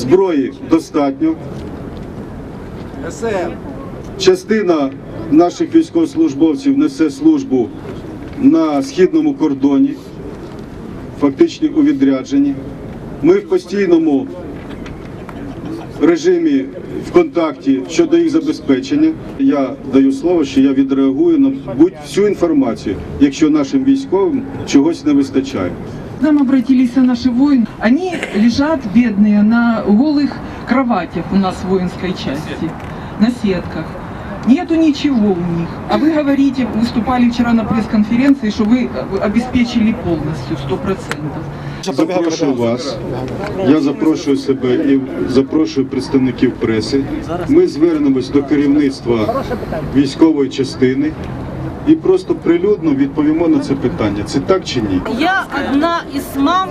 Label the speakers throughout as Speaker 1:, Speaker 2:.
Speaker 1: Зброї достатньо. Частина наших військовослужбовців несе службу на східному кордоні, фактично у відрядженні. Ми в постійному режимі в контакті щодо їх забезпечення. Я даю слово, що я відреагую на будь-всю інформацію, якщо нашим військовим чогось не вистачає.
Speaker 2: К нам обратились наши воины. Они лежат бедные на голых кроватях у нас в воинской части, на сетках. Нету ничего у них. А вы говорите, выступали вчера на пресс-конференции, что вы э, обеспечили полностью, 100%.
Speaker 1: Запрошую вас. Я запрошую себе і запрошую представників преси. Ми звернемось до керівництва військової частини і просто прилюдно відповімо на це питання. Це так чи ні?
Speaker 3: Я одна із мам,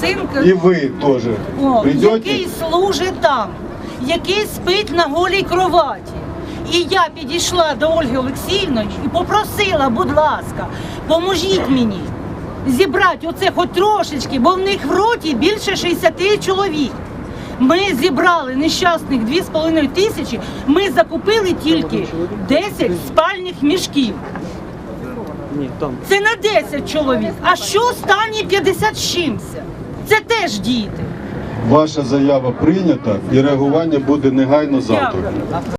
Speaker 3: синка,
Speaker 1: І ви теж
Speaker 3: о,
Speaker 1: прийдете?
Speaker 3: який служить там, який спить на голій кроваті. І я підійшла до Ольги Олексіївної і попросила, будь ласка, поможіть мені зібрати оце хоч трошечки, бо в них в роті більше 60 чоловік. Ми зібрали нещасних 2,5 тисячі, ми закупили тільки 10 спальних мішків. Це на 10 чоловік. А що останні 50 з чимся? Це теж діти.
Speaker 1: Ваша заява прийнята і реагування буде негайно завтра.